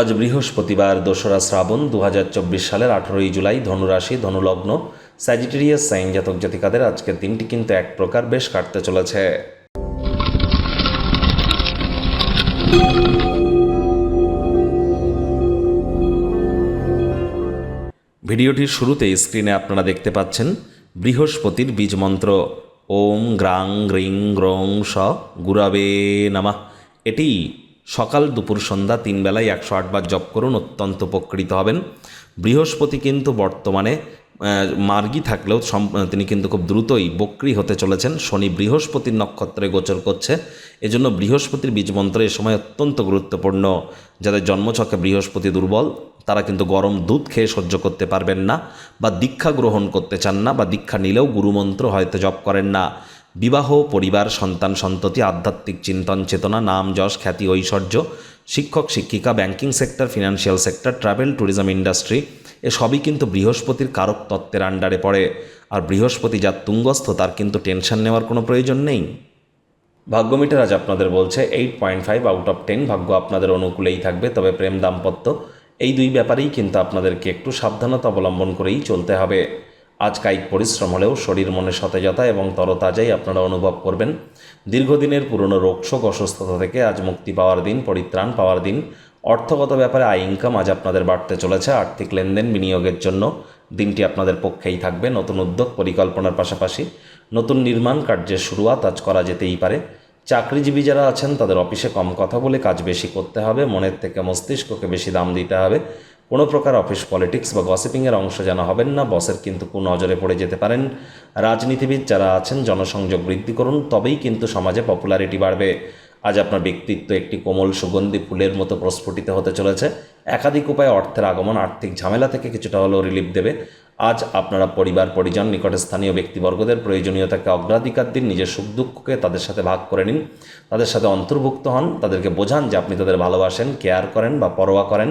আজ বৃহস্পতিবার দোসরা শ্রাবণ দু হাজার চব্বিশ সালের আঠেরোই জুলাই ধনুরাশি, ধনুলগ্ন স্যাজিটেরিয়াস সাইন জাতক জাতিকাদের আজকের দিনটি কিন্তু এক প্রকার বেশ কাটতে চলেছে। ভিডিওটির শুরুতেই স্ক্রিনে আপনারা দেখতে পাচ্ছেন বৃহস্পতির বীজ মন্ত্র। ওম গ্রাং গ্রিং গ্রং স গুরাবে নামা। এটি সকাল দুপুর সন্ধ্যা তিন বেলায় একশো আটবার জপ করুন, অত্যন্ত উপকৃত হবেন। বৃহস্পতি কিন্তু বর্তমানে মার্গী থাকলেও তিনি কিন্তু খুব দ্রুতই বক্রি হতে চলেছেন। শনি বৃহস্পতির নক্ষত্রে গোচর করছে। এজন্য বৃহস্পতির বীজমন্ত্র এ সময় অত্যন্ত গুরুত্বপূর্ণ। যাদের জন্মছকে বৃহস্পতি দুর্বল, তারা কিন্তু গরম দুধ খেয়ে সহ্য করতে পারবেন না বা দীক্ষা গ্রহণ করতে চান না বা দীক্ষা নিলেও গুরুমন্ত্র হয়তো জপ করেন না। বিবাহ, পরিবার, সন্তান, সন্ততি, আধ্যাত্মিক চিন্তন, চেতনা, নাম, যশ, খ্যাতি, ঐশ্বর্য, শিক্ষক, শিক্ষিকা, banking sector, financial sector, travel, tourism industry, এ সবই কিন্তু বৃহস্পতির কারক তত্ত্বের আন্ডারে পড়ে। আর বৃহস্পতি যার তুঙ্গস্থ, তার কিন্তু টেনশন নেওয়ার কোনো প্রয়োজন নেই। ভাগ্যমিটার আজ আপনাদের বলছে, eight point five out of ten ভাগ্য আপনাদের অনুকূলেই থাকবে, তবে প্রেম দাম্পত্য। এই দুই ব্যাপারেই কিন্তু আপনাদেরকে একটু সাবধানতা অবলম্বন করেই চলতে হবে। আজ কায়িক পরিশ্রম হলেও শরীর মনে সতেজতা এবং তরতাজাই আপনারা অনুভব করবেন। দীর্ঘদিনের পুরনো রোগশোক অসুস্থতা থেকে আজ মুক্তি পাওয়ার দিন, পরিত্রাণ পাওয়ার দিন। অর্থগত ব্যাপারে আয় ইনকাম আজ আপনাদের বাড়তে চলেছে। আর্থিক লেনদেন বিনিয়োগের জন্য দিনটি আপনাদের পক্ষেই থাকবে। নতুন উদ্যোগ পরিকল্পনার পাশাপাশি নতুন নির্মাণ কার্যের শুরুয়াত আজ করা যেতেই পারে। চাকরিজীবী যারা আছেন, তাদের অফিসে কম কথা বলে কাজ বেশি করতে হবে। মনের থেকে মস্তিষ্ককে বেশি দাম দিতে হবে। কোনো প্রকার অফিস পলিটিক্স বা গসিপিংয়ের অংশ যেন হবেন না, বসের কিন্তু নজরে পড়ে যেতে পারেন। রাজনীতিবিদ যারা আছেন, জনসংযোগ বৃদ্ধি করুন, তবেই কিন্তু সমাজে পপুলারিটি বাড়বে। আজ আপনার ব্যক্তিত্ব একটি কোমল সুগন্ধি ফুলের মতো প্রস্ফুটিত হতে চলেছে। একাধিক উপায়ে অর্থের আগমন, আর্থিক ঝামেলা থেকে কিছুটা হলেও রিলিফ দেবে। আজ আপনারা পরিবার, পরিজন, নিকটে স্থানীয় ব্যক্তিবর্গদের প্রয়োজনীয়তাকে অগ্রাধিকার দিন নিজের সুখ দুঃখকে তাদের সাথে ভাগ করে নিন। তাদের সাথে অন্তর্ভুক্ত হন, তাদেরকে বোঝান যে আপনি তাদের ভালোবাসেন কেয়ার করেন বা পরোয়া করেন।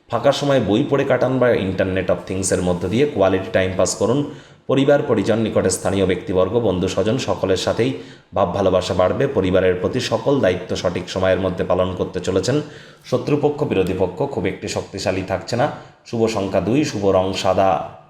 ফাঁকা সময় বই পড়ে কাটান বা ইন্টারনেট অফ থিংসের মধ্য দিয়ে কোয়ালিটি টাইম পাস করুন। পরিবার, পরিজন, নিকটে স্থানীয় ব্যক্তিবর্গ, বন্ধু, স্বজন সকলের সাথেই ভাব ভালোবাসা বাড়বে। পরিবারের প্রতি সকল দায়িত্ব সঠিক সময়ের মধ্যে পালন করতে চলেছেন। শত্রুপক্ষ, বিরোধী পক্ষ খুব একটি শক্তিশালী থাকছে না। শুভ সংখ্যা দুই, শুভ রং সাদা।